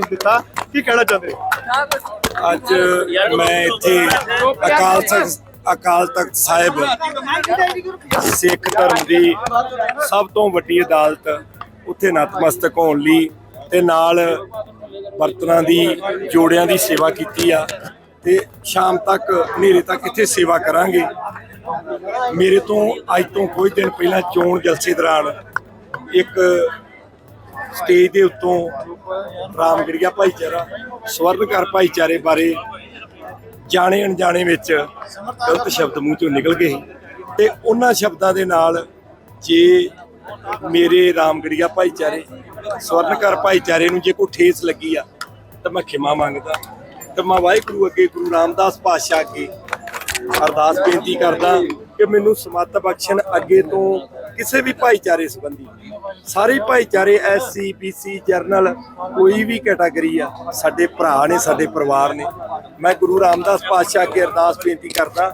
ਦਿੱਤਾ ਕੀ ਕਹਿਣਾ ਚਾਹੁੰਦੇ ਅੱਜ ਮੈਂ ਇੱਥੇ ਅਕਾਲ ਤਖਤ ਅਕਾਲ ਤਖਤ ਸਾਹਿਬ ਸਿੱਖ ਧਰਮ ਦੀ ਸਭ ਤੋਂ ਵੱਡੀ ਅਦਾਲਤ ਉੱਥੇ ਨਤਮਸਤਕ ਹੋਣ ਲਈ ਤੇ ਨਾਲ ਬਰਤਨਾਂ ਦੀ, ਜੋੜਿਆਂ ਦੀ ਸੇਵਾ ਕੀਤੀ ਆ ਤੇ ਸ਼ਾਮ ਤੱਕ, ਹਨੇਰੇ ਤੱਕ ਇੱਥੇ ਸੇਵਾ ਕਰਾਂਗੇ। ਮੇਰੇ ਤੋਂ ਅੱਜ ਤੋਂ ਕੁਝ ਦਿਨ ਪਹਿਲਾਂ ਚੋਣ ਜਲਸੇ ਦੌਰਾਨ ਇੱਕ ਸਟੇਜ ਦੇ ਉੱਤੋਂ ਰਾਮਗੜੀਆ ਭਾਈਚਾਰਾ, ਸਵਰਨਕਰ ਭਾਈਚਾਰੇ ਬਾਰੇ ਜਾਣੇ ਅਣਜਾਣੇ ਵਿੱਚ ਗਲਤ ਸ਼ਬਦ ਮੂੰਹ ਚੋਂ ਨਿਕਲ ਗਏ ਤੇ ਉਹਨਾਂ ਸ਼ਬਦਾਂ ਦੇ ਨਾਲ ਜੇ ਮੇਰੇ ਰਾਮਗੜੀਆ ਭਾਈਚਾਰੇ, ਸਵਰਨਕਰ ਭਾਈਚਾਰੇ ਨੂੰ ਜੇ ਕੋਈ ਠੇਸ ਲੱਗੀ ਆ, ਤਾਂ ਮੈਂ ਖਿਮਾ ਮੰਗਦਾ। ਤੇ ਮੈਂ ਵਾਹਿਗੁਰੂ ਅੱਗੇ ਗੁਰੂ ਰਾਮਦਾਸ ਪਾਤਸ਼ਾਹ ਅੱਗੇ ਅਰਦਾਸ ਬੇਨਤੀ ਕਰਦਾ ਕਿ ਮੈਨੂੰ ਸਮੱਤ ਬਖਸ਼ਣ ਅੱਗੇ ਤੋਂ ਕਿਸੇ ਵੀ ਭਾਈਚਾਰੇ ਸੰਬੰਧੀ ਸਾਰੇ ਭਾਈਚਾਰੇ ਐਸਸੀ ਬੀਸੀ ਜਰਨਲ, ਕੋਈ ਵੀ ਕੈਟਾਗਰੀ ਆ, ਸਾਡੇ ਭਰਾ ਨੇ, ਸਾਡੇ ਪਰਿਵਾਰ ਨੇ। ਮੈਂ ਗੁਰੂ ਰਾਮਦਾਸ ਪਾਤਸ਼ਾਹ ਅੱਗੇ ਅਰਦਾਸ ਬੇਨਤੀ ਕਰਦਾ,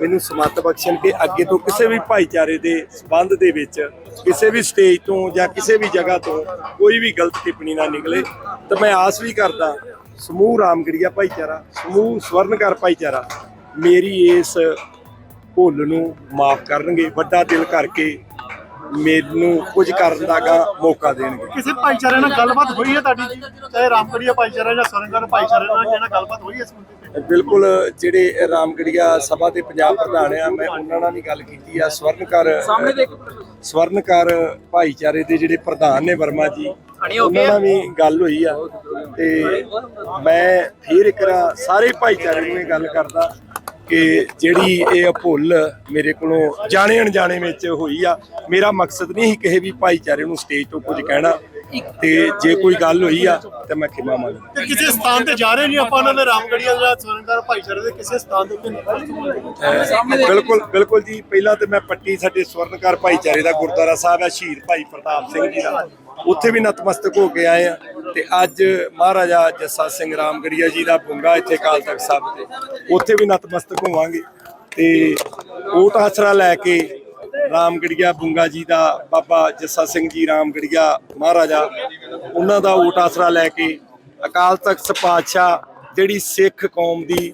ਮੈਨੂੰ ਸਮੱਤ ਬਖਸ਼ਣ ਕਿ ਅੱਗੇ ਤੋਂ ਕਿਸੇ ਵੀ ਭਾਈਚਾਰੇ ਦੇ ਸਬੰਧ ਦੇ ਵਿੱਚ, ਕਿਸੇ ਵੀ ਸਟੇਜ ਤੋਂ ਜਾਂ ਕਿਸੇ ਵੀ ਜਗ੍ਹਾ ਤੋਂ ਕੋਈ ਵੀ ਗਲਤ ਟਿੱਪਣੀ ਨਾ ਨਿਕਲੇ। ਤਾਂ ਮੈਂ ਆਸ ਵੀ ਕਰਦਾ, ਸਮੂਹ ਰਾਮਗੜੀਆ ਭਾਈਚਾਰਾ, ਸਮੂਹ ਸਵਰਨਕਾਰ ਭਾਈਚਾਰਾ, ਮੇਰੀ ਇਸ ਭੁੱਲ ਨੂੰ ਮਾਫ ਕਰਨਗੇ, ਵੱਡਾ ਦਿਲ ਕਰਕੇ ਮੈਨੂੰ ਕੁਝ ਕਰਨ ਦਾ ਗਾ ਮੌਕਾ ਦੇਣਗੇ। ਕਿਸੇ ਭਾਈਚਾਰੇ ਨਾਲ ਗੱਲਬਾਤ ਹੋਈ ਹੈ ਤੁਹਾਡੀ? ਜੀ? ਚਾਹੇ ਰਾਮਗੜੀਆ ਭਾਈਚਾਰਾ ਜਾਂ ਸਰੰਗੜ ਭਾਈਚਾਰੇ ਨਾਲ ਜਿਹਨਾਂ ਗੱਲਬਾਤ ਹੋਈ ਹੈ ਇਸ ਮੁੱਦੇ ਤੇ? ਬਿਲਕੁਲ ਜਿਹੜੇ ਰਾਮਗੜੀਆ ਸਭਾ ਦੇ ਪੰਜਾਬ ਪ੍ਰਧਾਨ ਆ ਮੈਂ ਉਹਨਾਂ ਨਾਲ ਵੀ ਗੱਲ ਕੀਤੀ ਆ। ਸਵਰਨਕਰ ਸਵਰਨਕਰ ਭਾਈਚਾਰੇ ਦੇ ਜਿਹੜੇ ਪ੍ਰਧਾਨ ਨੇ ਵਰਮਾ ਜੀ ਉਹਨਾਂ ਨਾਲ ਵੀ ਗੱਲ ਹੋਈ ਆ। ਤੇ ਮੈਂ ਫਿਰ ਇੱਕ ਵਾਰ ਸਾਰੇ ਭਾਈਚਾਰੇ ਨੂੰ ਇਹ ਗੱਲ ਕਰਦਾ। ਕਿ ਜਿਹੜੀ ਇਹ ਭੁੱਲ ਮੇਰੇ ਕੋਲੋਂ ਜਾਣੇ ਅਣਜਾਣੇ ਵਿੱਚ ਹੋਈ ਆ ਮੇਰਾ ਮਕਸਦ ਨਹੀਂ ਸੀ ਕਿਸੇ ਵੀ ਭਾਈਚਾਰੇ ਨੂੰ ਸਟੇਜ ਤੋਂ ਕੁਝ ਕਹਿਣਾ ਤੇ ਜੇ ਕੋਈ ਗੱਲ ਹੋਈ ਆ ਤੇ ਮੈਂ ਖਿਮਾ ਮੰਗਦਾ। ਤੇ ਕਿਸੇ ਸਥਾਨ ਤੇ ਜਾ ਰਹੇ ਨਹੀਂ ਆਪਾਂ ਉਹਨਾਂ ਦੇ ਰਾਮਗੜੀਆ ਜਾਂ ਸਰੰਗੜ ਭਾਈਚਾਰੇ ਦੇ ਕਿਸੇ ਸਥਾਨ ਦੇ ਉੱਤੇ ਬਿਲਕੁਲ ਬਿਲਕੁਲ ਜੀ ਪਹਿਲਾਂ ਤੇ ਮੈਂ ਪੱਟੀ ਸਾਡੇ ਸਵਰਨਕਾਰ ਭਾਈਚਾਰੇ ਦਾ ਗੁਰਦੁਆਰਾ ਸਾਹਿਬ ਹੈ ਸ਼ਹੀਦ ਭਾਈ ਪ੍ਰਤਾਪ ਸਿੰਘ ਜੀ ਦਾ। ਉੱਥੇ ਵੀ ਨਤਮਸਤਕ ਹੋ ਕੇ ਆਏ ਆ। ਤੇ ਅੱਜ ਮਹਾਰਾਜਾ ਜੱਸਾ ਸਿੰਘ ਰਾਮਗੜੀਆ ਜੀ ਦਾ ਬੁੰਗਾ ਇੱਥੇ ਕਾਲ ਤਖਤ ਸਾਹਿਬ ਤੇ। ਉੱਥੇ ਵੀ ਨਤਮਸਤਕ ਹੋਵਾਂਗੇ ਤੇ ਓਟ ਆਸਰਾ ਲੈ ਕੇ ਰਾਮਗੜੀਆ ਬੁੰਗਾ ਜੀ ਦਾ ਬਾਬਾ ਜੱਸਾ ਸਿੰਘ ਜੀ ਰਾਮਗੜੀਆ ਮਹਾਰਾਜਾ, ਉਹਨਾਂ ਦਾ ਓਟ ਆਸਰਾ ਲੈ ਕੇ ਅਕਾਲ ਤਖਤ ਪਾਤਸ਼ਾਹ ਜਿਹੜੀ ਸਿੱਖ ਕੌਮ ਦੀ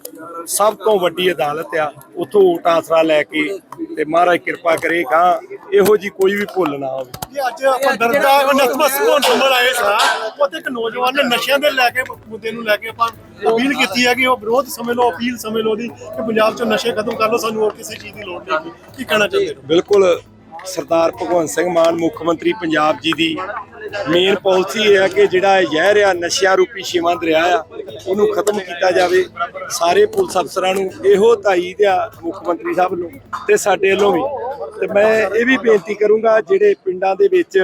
ਸਭ ਤੋਂ ਵੱਡੀ ਅਦਾਲਤ ਆ, ਉਥੋਂ ਓਟ ਆਸਰਾ ਲੈ ਕੇ ਤੇ ਮਹਾਰਾਜ ਕਿਰਪਾ ਕਰੇ ਕਰੇਗਾ ਇਹੋ ਜੀ ਕੋਈ ਵੀ ਭੁੱਲ ਨਾ ਹੋਵੇ। ਜੀ ਅੱਜ ਆਪਾਂ ਦਰਦਾ ਨਤਮਸਤਕ ਹੋਣ ਸੰਭਲ ਆਏ ਸਾਂ। ਉੱਥੇ ਇੱਕ ਨੌਜਵਾਨ ਨੇ ਨਸ਼ਿਆਂ ਦੇ ਲੈ ਕੇ ਮੁੱਦੇ ਨੂੰ ਲੈ ਕੇ ਆਪਾਂ ਅਪੀਲ ਕੀਤੀ ਹੈ ਕਿ ਉਹ ਵਿਰੋਧ ਸਮਝ ਲਓ ਅਪੀਲ ਸਮਝ ਲਓ ਦੀ ਕਿ ਪੰਜਾਬ 'ਚੋਂ ਨਸ਼ੇ ਖਤਮ ਕਰ ਲਓ ਸਾਨੂੰ ਹੋਰ ਕਿਸੇ ਚੀਜ਼ ਦੀ ਲੋੜ ਨਹੀਂ ਕੀ ਕਹਿਣਾ ਚਾਹੁੰਦੇ ਹੋ? ਬਿਲਕੁਲ ਸਰਦਾਰ ਭਗਵੰਤ ਸਿੰਘ ਮਾਨ ਮੁੱਖ ਮੰਤਰੀ ਪੰਜਾਬ ਜੀ ਦੀ ਮੇਨ ਪਾਲਿਸੀ ਇਹ ਹੈ ਕਿ ਜਿਹੜਾ ਇਹ ਜ਼ਹਿਰ ਆ ਨਸ਼ਿਆਂ ਰੂਪੀ ਸ਼ਿਵਾਂ ਦਰਿਆ ਆ ਉਹਨੂੰ ਖਤਮ ਕੀਤਾ ਜਾਵੇ। ਸਾਰੇ ਪੁਲਿਸ ਅਫਸਰਾਂ ਨੂੰ ਇਹੋ ਤਾਈ ਆ ਮੁੱਖ ਮੰਤਰੀ ਸਾਹਿਬ ਨੂੰ ਤੇ ਸਾਡੇ ਵੱਲੋਂ ਵੀ। ਤੇ ਮੈਂ ਇਹ ਵੀ ਬੇਨਤੀ ਕਰੂੰਗਾ, ਜਿਹੜੇ ਪਿੰਡਾਂ ਦੇ ਵਿੱਚ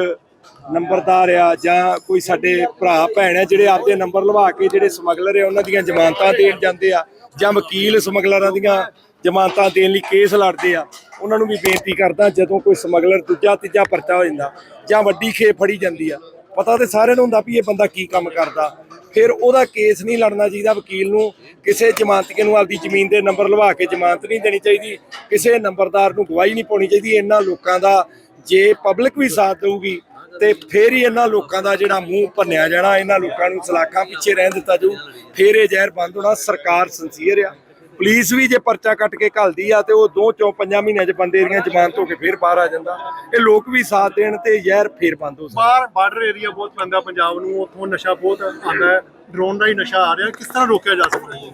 ਨੰਬਰਦਾਰ ਆ ਜਾਂ ਕੋਈ ਸਾਡੇ ਭਰਾ, ਭੈਣ ਆ, ਜਿਹੜੇ ਆਪਦੇ ਨੰਬਰ ਲਵਾ ਕੇ ਜਿਹੜੇ ਸਮਗਲਰ ਆ, ਉਹਨਾਂ ਦੀਆਂ ਜ਼ਮਾਨਤਾਂ ਦੇਣ ਜਾਂਦੇ ਆ ਜਾਂ ਵਕੀਲ ਸਮਗਲਰਾਂ ਦੀਆਂ ਜ਼ਮਾਨਤਾਂ ਦੇਣ ਲਈ ਕੇਸ ਲੜਦੇ ਆ, ਉਹਨਾਂ ਨੂੰ ਵੀ ਬੇਨਤੀ ਕਰਦਾ ਜਦੋਂ ਕੋਈ ਸਮਗਲਰ ਦੂਜਾ, ਤੀਜਾ ਪਰਚਾ ਹੋ ਜਾਂਦਾ ਜਾਂ ਵੱਡੀ ਖੇਪ ਫੜੀ ਜਾਂਦੀ ਆ। ਪਤਾ ਤੇ ਸਾਰਿਆਂ ਨੂੰ ਹੁੰਦਾ ਵੀ ਇਹ ਬੰਦਾ ਕੀ ਕੰਮ ਕਰਦਾ। ਫਿਰ ਉਹਦਾ ਕੇਸ ਨਹੀਂ ਲੜਨਾ ਚਾਹੀਦਾ ਵਕੀਲ ਨੂੰ। ਕਿਸੇ ਜ਼ਮਾਨਤੀਏ ਨੂੰ ਆਪਦੀ ਜ਼ਮੀਨ ਦੇ ਨੰਬਰ ਲਵਾ ਕੇ ਜ਼ਮਾਨਤ ਨਹੀਂ ਦੇਣੀ ਚਾਹੀਦੀ। ਕਿਸੇ ਨੰਬਰਦਾਰ ਨੂੰ ਗਵਾਹੀ ਨਹੀਂ ਪਾਉਣੀ ਚਾਹੀਦੀ। ਇਹਨਾਂ ਲੋਕਾਂ ਦਾ ਜੇ ਪਬਲਿਕ ਵੀ ਸਾਥ ਦੇਊਗੀ ਤੇ ਫੇਰ ਹੀ ਇਹਨਾਂ ਲੋਕਾਂ ਦਾ ਜਿਹੜਾ ਮੂੰਹ ਭੰਨਿਆ ਜਾਣਾ। ਇਹਨਾਂ ਲੋਕਾਂ ਨੂੰ ਸਲਾਖਾਂ ਪਿੱਛੇ ਰਹਿਣ ਦਿੱਤਾ ਜਾਊ। ਫੇਰ ਇਹ ਜ਼ਹਿਰ ਬੰਦ ਹੋਣਾ ਸਰਕਾਰ ਸੰਸੀਅਰ ਆ। ਪੁਲਿਸ ਵੀ ਜੇ ਪਰਚਾ ਕੱਟ ਕੇ ਘੱਲਦੀ ਆ ਤੇ ਉਹ ਦੋ ਚੋਂ ਪੰਜਾਂ ਮਹੀਨਿਆਂ 'ਚ ਬੰਦੇ ਦੀਆਂ ਜ਼ਮਾਨਤ ਹੋ ਕੇ ਫੇਰ ਬਾਹਰ ਆ ਜਾਂਦਾ। ਇਹ ਲੋਕ ਵੀ ਸਾਥ ਦੇਣ ਤੇ ਜ਼ਹਿਰ ਫੇਰ ਬੰਦ ਹੋ ਸਕਦਾ। ਬਾਹਰ ਬਾਰਡਰ ਏਰੀਆ ਬਹੁਤ ਪੈਂਦਾ ਪੰਜਾਬ ਨੂੰ ਉੱਥੋਂ ਨਸ਼ਾ ਬਹੁਤ ਆਉਂਦਾ ਹੈ। ਡਰੋਨ ਦਾ ਹੀ ਨਸ਼ਾ ਆ ਰਿਹਾ। ਕਿਸ ਤਰ੍ਹਾਂ ਰੋਕਿਆ ਜਾ ਸਕਦਾ ਹੈ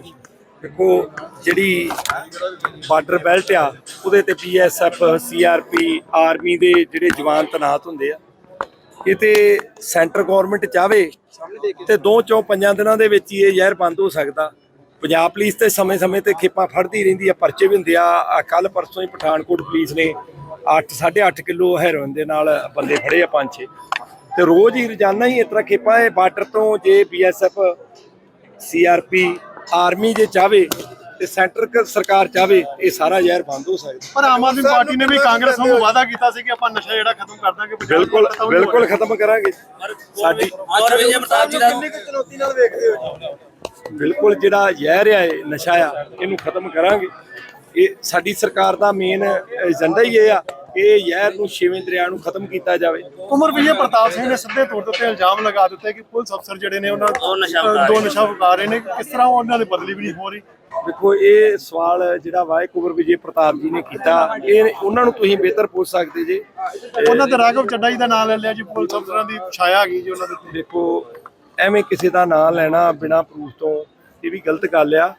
ਦੇਖੋ ਜਿਹੜੀ ਬਾਰਡਰ ਬੈਲਟ ਆ ਉਹਦੇ ਤੇ ਪੀਐਸਐਫ ਸੀਆਰਪੀ ਆਰਮੀ ਦੇ ਜਿਹੜੇ ਜਵਾਨ ਤੈਨਾਤ ਹੁੰਦੇ ਆ ਇਹ ਤੇ ਸੈਂਟਰ ਗਵਰਨਮੈਂਟ ਚਾਵੇ ਤੇ ਦੋ ਚੋਂ ਪੰਜਾਂ ਦਿਨਾਂ ਦੇ ਵਿੱਚ ਹੀ ਇਹ ਜ਼ਹਿਰ ਬੰਦ ਹੋ ਸਕਦਾ। ਪੰਜਾਬ ਪੁਲਿਸ ਤੇ ਸਮੇਂ-ਸਮੇਂ ਤੇ ਖੇਪਾਂ ਫੜਦੀ ਰਹਿੰਦੀ ਆ ਪਰਚੇ ਵੀ ਹੁੰਦੇ ਆ। ਕੱਲ ਪਰਸੋਂ ਹੀ ਪਠਾਨਕੋਟ ਪੁਲਿਸ ਨੇ 8 8.5 ਕਿਲੋ ਹੈਰੋਇਨ ਦੇ ਨਾਲ ਬੰਦੇ ਫੜੇ ਆ ਪੰਜ ਛੇ। ਤੇ ਰੋਜ਼ ਹੀ ਰੋਜ਼ਾਨਾ ਹੀ ਇਸ ਤਰ੍ਹਾਂ ਖੇਪਾਂ ਇਹ ਬਾਰਡਰ ਤੋਂ ਜੇ ਬੀਐਸਐਫ ਸੀਆਰਪੀ ਆਰਮੀ ਜੇ ਚਾਵੇ ਤੇ ਸੈਂਟਰ ਸਰਕਾਰ ਚਾਵੇ ਇਹ ਸਾਰਾ ਜ਼ਹਿਰ ਬੰਦ ਹੋ ਸਕਦਾ। ਪਰ ਆਮ ਆਦਮੀ ਪਾਰਟੀ ਨੇ ਵੀ ਕਾਂਗਰਸ ਨੂੰ ਵਾਅਦਾ ਕੀਤਾ ਸੀ ਕਿ ਆਪਾਂ ਨਸ਼ਾ ਜਿਹੜਾ ਖਤਮ ਕਰ ਦਾਂਗੇ ਬਿਲਕੁਲ ਦਾ, ਬਿਲਕੁਲ ਖਤਮ ਕਰਾਂਗੇ। ਸਾਡੀ ਕਿੰਨੀ ਕੁ ਚੁਣੌਤੀ ਨਾਲ ਵੇਖਦੇ ਹੋ ਜੀ? ਬਿਲਕੁਲ ਜਿਹੜਾ ਜ਼ਹਿਰ ਆ ਇਹ ਨਸ਼ਾ ਆ ਇਹਨੂੰ ਖਤਮ ਕਰਾਂਗੇ। ਇਹ ਸਾਡੀ ਸਰਕਾਰ ਦਾ ਮੇਨ ਏਜੰਡਾ ਹੀ ਇਹ ਆ ਕਿ ਇਹ ਜ਼ਹਿਰ ਨੂੰ ਛੇਵੇਂ ਦਰਿਆ ਨੂੰ ਖਤਮ ਕੀਤਾ ਜਾਵੇ। ਕੁਮਰ ਵਿਜੇ ਪ੍ਰਤਾਪ ਸਿੰਘ ਨੇ ਸਿੱਧੇ ਤੌਰ ਤੇ ਇਲਜ਼ਾਮ ਲਗਾ ਦਿੱਤੇ ਕਿ ਪੁਲਿਸ ਅਫਸਰ ਜਿਹੜੇ ਨੇ ਉਹਨਾਂ ਦੋ ਰਹੇ ਨਸ਼ਾ ਵਿਕਾ ਰਹੇ ਨੇ। ਕਿਸ ਤਰ੍ਹਾਂ ਉਹਨਾਂ ਦੀ ਬਦਲੀ ਵੀ ਨਹੀਂ ਹੋ ਰਹੀ? ਦੇਖੋ ਇਹ ਸਵਾਲ ਜਿਹੜਾ ਕੁਬਰ ਵਿਜੇ ਪ੍ਰਤਾਪ ਜੀ ਨੇ ਕੀਤਾ। ਇਹ ਉਹਨਾਂ ਨੂੰ ਤੁਸੀਂ ਬਿਹਤਰ ਪੁੱਛ ਸਕਦੇ ਜੇ। ਉਹਨਾਂ ਤੇ ਰਾਘਵ ਚੱਡਾ ਜੀ ਦਾ ਨਾਮ ਲੈ ਲਿਆ ਜੀ ਪੁਲਿਸ ਅਫਸਰਾਂ ਦੀ ਛਾਇਆ ਗਈ ਜੀ ਉਹਨਾਂ ਦੇ। ਦੇਖੋ ਐਵੇਂ ਕਿਸੇ ਦਾ ਨਾਂ ਲੈਣਾ ਬਿਨਾਂ ਪ੍ਰੂਫ ਤੋਂ ਇਹ ਵੀ ਗਲਤ ਗੱਲ ਆ।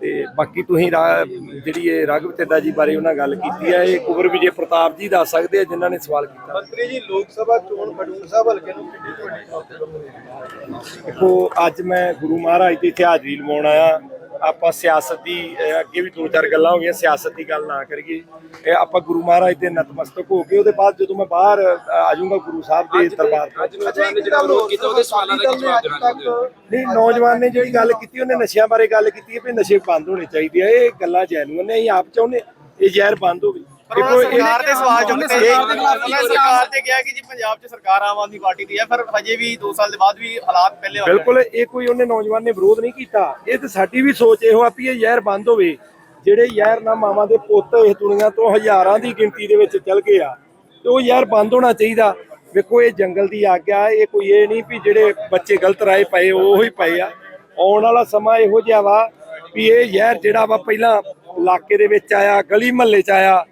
ਤੇ ਬਾਕੀ ਤੁਸੀਂ ਰਾ- ਜਿਹੜੀ ਇਹ ਰਾਘਵ ਚੱਡਾ ਜੀ ਬਾਰੇ ਉਹਨਾਂ ਗੱਲ ਕੀਤੀ ਆ ਇਹ ਕੁਬਰ ਵਿਜੇ ਪ੍ਰਤਾਪ ਜੀ ਦੱਸ ਸਕਦੇ ਆ ਜਿਨ੍ਹਾਂ ਨੇ ਸਵਾਲ ਕੀਤਾ। ਮੰਤਰੀ ਜੀ ਲੋਕ ਸਭਾ ਚੋਣ ਖਡੂਰ ਸਾਹਿਬ ਹਲਕੇ ਨੂੰ ਕਿੰਨੀ ਤੁਹਾਡੀ ਦੇਖੋ ਅੱਜ ਮੈਂ ਗੁਰੂ ਮਹਾਰਾਜ ਦੀ ਇੱਥੇ ਹਾਜ਼ਰੀ ਲਵਾਉਣ ਆਇਆ। ਆਪਾਂ ਸਿਆਸਤ ਦੀ ਅੱਗੇ ਵੀ ਦੋ ਚਾਰ ਗੱਲਾਂ ਹੋ ਗਈਆਂ ਸਿਆਸਤ ਦੀ ਗੱਲ ਨਾ ਕਰੀਏ। ਇਹ ਆਪਾਂ ਗੁਰੂ ਮਹਾਰਾਜ ਦੇ ਨਤਮਸਤਕ ਹੋ ਕੇ ਉਹਦੇ ਬਾਅਦ ਜਦੋਂ ਮੈਂ ਬਾਹਰ ਅਹ, ਆ ਜਾਊਂਗਾ ਗੁਰੂ ਸਾਹਿਬ ਦੇ ਦਰਬਾਰ ਤੋਂ। ਅੱਛਾ ਇੱਕ ਗੱਲ ਹੋਰ ਕੀਤਾ ਉਹਦੇ ਸਵਾਲਾਂ ਦਾ ਜਵਾਬ ਦੇਣਾ ਚਾਹੁੰਦੇ ਹੋ? ਨਹੀਂ ਨੌਜਵਾਨ ਨੇ ਜਿਹੜੀ ਗੱਲ ਕੀਤੀ ਉਹਨੇ ਨਸ਼ਿਆਂ ਬਾਰੇ ਗੱਲ ਕੀਤੀ ਹੈ ਵੀ ਨਸ਼ੇ ਬੰਦ ਹੋਣੇ ਚਾਹੀਦੇ ਆ ਇਹ ਗੱਲਾਂ ਜੈਨੂਨ ਨੇ ਅਸੀਂ ਆਪ ਚਾਹੁੰਦੇ ਇਹ ਜ਼ਹਿਰ ਬੰਦ ਹੋਵੇ। ਦੇਖੋ ਸਰਕਾਰ ਦੇ ਸਵਾਲ ਚੁੱਕਦੇ ਸਰਕਾਰ ਤੇ ਕਿਹਾ ਕਿ ਜੀ ਪੰਜਾਬ 'ਚ ਸਰਕਾਰ ਆਮ ਆਦਮੀ ਪਾਰਟੀ ਦੀ ਹੈ ਪਰ ਹਜੇ ਵੀ 2 ਸਾਲ ਦੇ ਬਾਅਦ ਵੀ ਹਾਲਾਤ ਪਹਿਲੇ ਵਾਲੇ ਬਿਲਕੁਲ ਇਹ ਕੋਈ ਉਹਨੇ ਨੌਜਵਾਨ ਨੇ ਵਿਰੋਧ ਨਹੀਂ ਕੀਤਾ। ਇਹ ਤੇ ਸਾਡੀ ਵੀ ਸੋਚ ਇਹੋ ਆ ਵੀ ਇਹ ਜ਼ਹਿਰ ਬੰਦ ਹੋਵੇ। ਜਿਹੜੇ ਜ਼ਹਿਰ ਨਾ ਮਾਵਾਂ ਦੇ ਪੁੱਤ ਇਸ ਦੁਨੀਆ ਤੋਂ ਹਜ਼ਾਰਾਂ ਦੀ ਗਿਣਤੀ ਦੇ ਵਿੱਚ ਚਲ ਗਏ ਆ। ਤੇ ਉਹ ਜ਼ਹਿਰ ਬੰਦ ਹੋਣਾ ਚਾਹੀਦਾ। ਵੇਖੋ ਇਹ ਜੰਗਲ ਦੀ ਆਗਿਆ ਇਹ ਕੋਈ ਇਹ ਨਹੀਂ ਵੀ ਜਿਹੜੇ ਬੱਚੇ ਗਲਤ ਰਾਏ ਪਏ ਉਹ ਹੀ ਪਏ ਆ। ਆਉਣ ਵਾਲਾ ਸਮਾਂ ਇਹੋ ਜਿਹਾ ਵਾ ਵੀ ਇਹ ਜ਼ਹਿਰ ਜਿਹੜਾ ਵਾ ਪਹਿਲਾਂ ਇਲਾਕੇ ਦੇ ਵਿੱਚ ਆਇਆ ਗਲੀ ਮਹੱਲੇ 'ਚ ਆਇਆ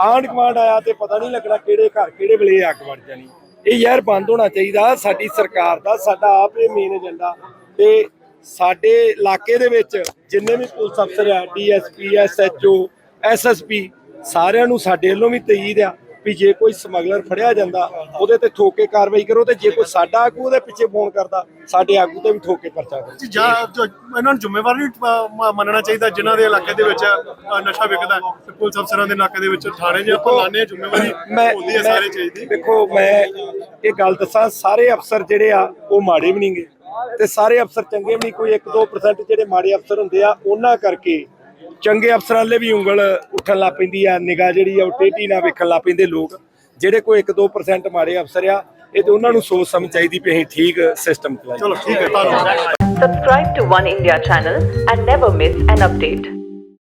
ਆਂਢ ਗੁਆਂਢ ਆਇਆ ਤੇ ਪਤਾ ਨਹੀਂ ਲੱਗਣਾ ਕਿਹੜੇ ਘਰ, ਕਿਹੜੇ ਵੇਲੇ ਇਹ ਅੱਗ ਵੜ ਜਾਣੀ। ਇਹ ਯਾਰ ਬੰਦ ਹੋਣਾ ਚਾਹੀਦਾ, ਸਾਡੀ ਸਰਕਾਰ ਦਾ, ਸਾਡਾ ਆਪ ਇਹ ਮੇਨ ਏਜੰਡਾ ਤੇ ਸਾਡੇ ਇਲਾਕੇ ਦੇ ਵਿੱਚ ਜਿੰਨੇ ਵੀ ਪੁਲਿਸ ਅਫਸਰ ਆ ਡੀਐਸਪੀ ਐਸਐਚਓ ਐਸਐਸਪੀ ਸਾਰਿਆਂ ਨੂੰ ਸਾਡੇ ਵੱਲੋਂ ਵੀ ਤਈਦ ਆ। ਵੀ ਜੇ ਕੋਈ ਸਮਗਲਰ ਫੜਿਆ ਜਾਂਦਾ ਉਹਦੇ ਤੇ ਠੋਕ ਕਾਰਵਾਈ ਕਰੋ ਤੇ ਜੇ ਕੋਈ ਸਾਡਾ ਆਗੂ ਉਹਦੇ ਪਿੱਛੇ ਫੋਨ ਕਰਦਾ ਸਾਡੇ ਆਗੂ ਤੇ ਵੀ ਠੋਕ ਪਰਚਾ ਕਰੋ। ਜੀ ਜਾਂ ਜੋ ਇਹਨਾਂ ਨੂੰ ਜ਼ਿੰਮੇਵਾਰ ਨਹੀਂ ਮ- ਮੰਨਣਾ ਚਾਹੀਦਾ ਜਿਨ੍ਹਾਂ ਦੇ ਇਲਾਕੇ ਦੇ ਵਿੱਚ ਨਸ਼ਾ ਵਿਕਦਾ ਹੈ। ਤੇ ਪੁਲਿਸ ਅਫਸਰਾਂ ਦੇ ਇਲਾਕੇ ਦੇ ਵਿੱਚ ਥਾਣੇ ਜੇ ਆਪਾਂ ਆ ਜ਼ਿੰਮੇਵਾਰੀ ਮੈਂ ਹੁੰਦੀ ਹੈ ਮੈਂ- ਸਾਰੇ ਚੀਜ਼ ਦੀ ਦੇਖੋ ਮੈਂ ਇਹ ਗੱਲ ਦੱਸਾਂ ਸਾਰੇ ਅਫਸਰ ਜਿਹੜੇ ਆ ਉਹ ਮਾੜੇ ਵੀ ਨਹੀਂਗੇ। ਤੇ ਸਾਰੇ ਅਫਸਰ ਚੰਗੇ ਵੀ ਨਹੀਂ ਕੋਈ 1-2% ਜਿਹੜੇ ਮਾੜੇ ਅਫਸਰ ਹੁੰਦੇ ਆ ਉਹਨਾਂ ਕਰਕੇ ਚੰਗੇ ਅਫਸਰਾਂ ਲਈ ਵੀ ਉਂਗਲ ਉੱਠਣ ਲੱਗ ਪੈਂਦੀ ਆ ਨਿਗਾਹ ਜਿਹੜੀ ਆ ਉਹ ਟੇਢੀ ਨਾਲ ਵੇਖਣ ਲੱਗ ਪੈਂਦੇ ਲੋਕ। ਜਿਹੜੇ ਕੋਈ 1-2% ਮਾੜੇ ਅਫਸਰ ਆ ਇਹ ਤੇ ਉਹਨਾਂ ਨੂੰ ਸੋਚ ਸਮਝ ਚਾਹੀਦੀ ਵੀ ਅਸੀਂ ਠੀਕ ਸਿਸਟਮ ਚਲਾਈਏ। ਚਲੋ ਠੀਕ ਹੈ ਧੰਨਵਾਦ। Subscribe to One India channel and never miss an update.